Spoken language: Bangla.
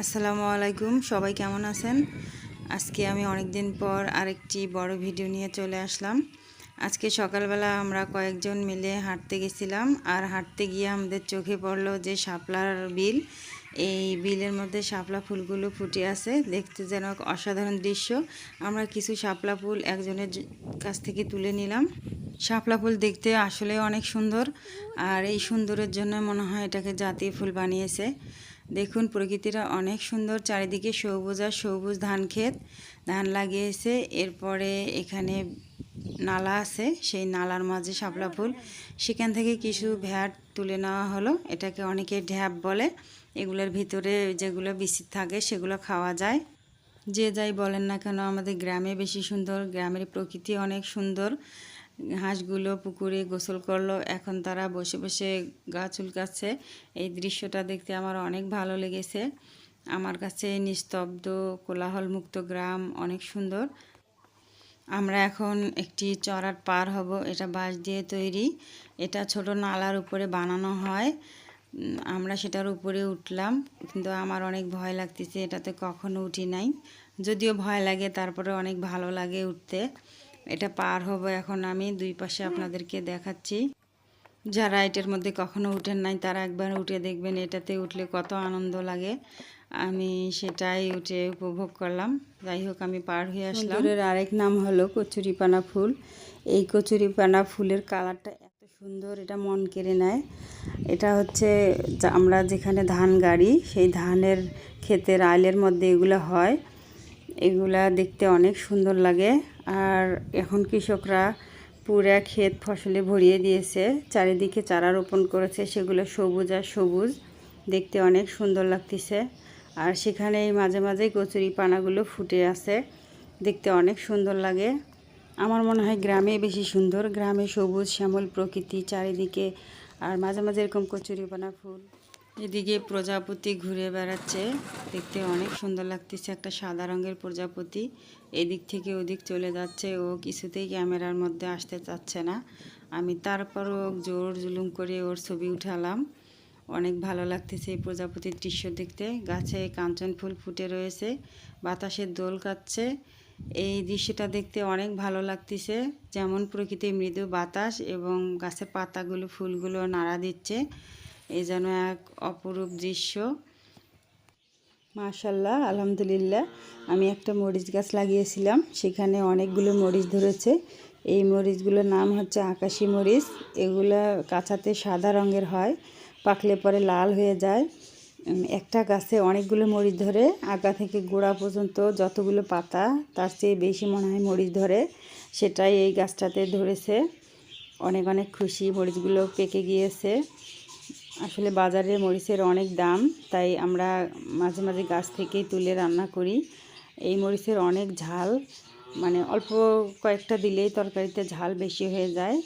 আসসালামু আলাইকুম, সবাই কেমন আছেন? আজকে আমি অনেক দিন পর আরেকটি বড় ভিডিও নিয়ে চলে আসলাম। আজকে সকালবেলা আমরা কয়েকজন মিলে হাঁটতে গেছিলাম আর হাঁটতে গিয়ে আমাদের চোখে পড়ল যে শাপলার বিল। এই বিলের মধ্যে শাপলা ফুলগুলো ফুটে আছে, দেখতে যেন অসাধারণ দৃশ্য। আমরা কিছু শাপলা ফুল একজনের কাছ থেকে তুলে নিলাম। শাপলা ফুল দেখতে আসলে অনেক সুন্দর, আর এই সুন্দরের জন্য মনে হয় এটাকে জাতীয় ফুল বানিয়েছে। দেখুন, প্রকৃতিটা অনেক সুন্দর, চারিদিকে সবুজ আর সবুজ ধান ক্ষেত। ধান লাগিয়েছে, এরপরে এখানে নালা আছে, সেই নালার মাঝে শাপলা ফুল। সেখান থেকে কিছু ভ্যাট তুলে নেওয়া হলো, এটাকে অনেকে ঢ্যাপ বলে। এগুলোর ভিতরে যেগুলো বিসি থাকে, সেগুলো খাওয়া যায়। যে যাই বলেন না কেন, আমাদের গ্রামে বেশি সুন্দর, গ্রামের প্রকৃতি অনেক সুন্দর। হাঁসগুলো পুকুরে গোসল করল। এখন তারা বসে বসে গা চুলকাচ্ছে। এই দৃশ্যটা দেখতে আমার অনেক ভালো লেগেছে। আমার কাছে নিস্তব্ধ, কোলাহলমুক্ত গ্রাম, অনেক সুন্দর। আমরা এখন একটি চড়ার পার হব। এটা বাঁশ দিয়ে তৈরি। এটা ছোট নালার উপরে বানানো হয়। আমরা সেটার উপরে উঠলাম। কিন্তু আমার অনেক ভয় লাগতেছে। এটাতে কখনো উঠি নাই। যদিও ভয় লাগে তারপরে অনেক ভালো লাগে উঠতে। এটা পার হব এখন আমি, দুই পাশে আপনাদেরকে দেখাচ্ছি। যারা এটার মধ্যে কখনো উঠেন নাই, তারা একবার উঠে দেখবেন, এটাতে উঠলে কত আনন্দ লাগে। আমি সেটাই উঠে উপভোগ করলাম। যাই হোক, আমি পার হয়ে আসলাম। সুন্দরের আরেক নাম হলো কচুরিপানা ফুল। এই কচুরিপানা ফুলের কালারটা এত সুন্দর, এটা মন কেড়ে নেয়। এটা হচ্ছে আমরা যেখানে ধান গাড়ি, সেই ধানের ক্ষেতের আইলের মধ্যে এগুলো হয়। এগুলা দেখতে অনেক সুন্দর লাগে। আর এখন কৃষকরা পুরা ক্ষেত ফসলে ভরিয়ে দিয়েছে। চারিদিকে চারা রোপণ করেছে, সেগুলো সবুজ আর সবুজ। দেখতে অনেক সুন্দর লাগতেছে। আর সেখানে এই মাঝে মাঝে কচুরি পানাগুলো ফুটে আছে। দেখতে অনেক সুন্দর লাগে। আমার মনে হয় গ্রামে বেশি সুন্দর। গ্রামে সবুজ, শ্যামল প্রকৃতি চারিদিকে। আর মাঝে মাঝে এরকম কচুরিপানা ফুল। এদিকে প্রজাপতি ঘুরে বেড়াচ্ছে। দেখতে অনেক সুন্দর লাগতেছে একটা সাদা রঙের প্রজাপতি। এদিক থেকে ওদিক চলে যাচ্ছে। ও কিছুতেই ক্যামেরার মধ্যে আসতে চাচ্ছে না। আমি তারপরও জোর জুলুম করে ওর ছবি উঠালাম। অনেক ভালো লাগতেছে এই প্রজাপতির দৃশ্য দেখতে। গাছে কাঞ্চন ফুল ফুটে রয়েছে। বাতাসের দোল কাচ্ছে এই দৃশ্যটা দেখতে অনেক ভালো লাগতেছে। যেমন প্রকৃতির মৃদু বাতাস এবং গাছের পাতাগুলো, ফুলগুলো নাড়া দিচ্ছে। এই যেন এক অপরূপ দৃশ্য। মাশাল্লাহ আলহামদুলিল্লাহ। আমি একটা মরিচ গাছ লাগিয়েছিলাম, সেখানে অনেকগুলো মরিচ ধরেছে। এই মরিচগুলোর নাম হচ্ছে আকাশি মরিচ। এগুলো কাঁচাতে সাদা রঙের হয়, পাকলে পরে লাল হয়ে যায়। একটা গাছে অনেকগুলো মরিচ ধরে, আগা থেকে গোড়া পর্যন্ত যতগুলো পাতা, তার চেয়ে বেশি মনে হয় মরিচ ধরে। সেটাই এই গাছটাতে ধরেছে। অনেক অনেক খুশি মরিচগুলো পেকে গিয়েছে। আসলে বাজারে মরিচের অনেক দাম, তাই আমরা মাঝে মাঝে গাছ থেকেই তুলে রান্না করি। এই মরিচের অনেক ঝাল মানে অল্প কয়েকটা দিলেই তরকারিতে ঝাল বেশি হয়ে যায়।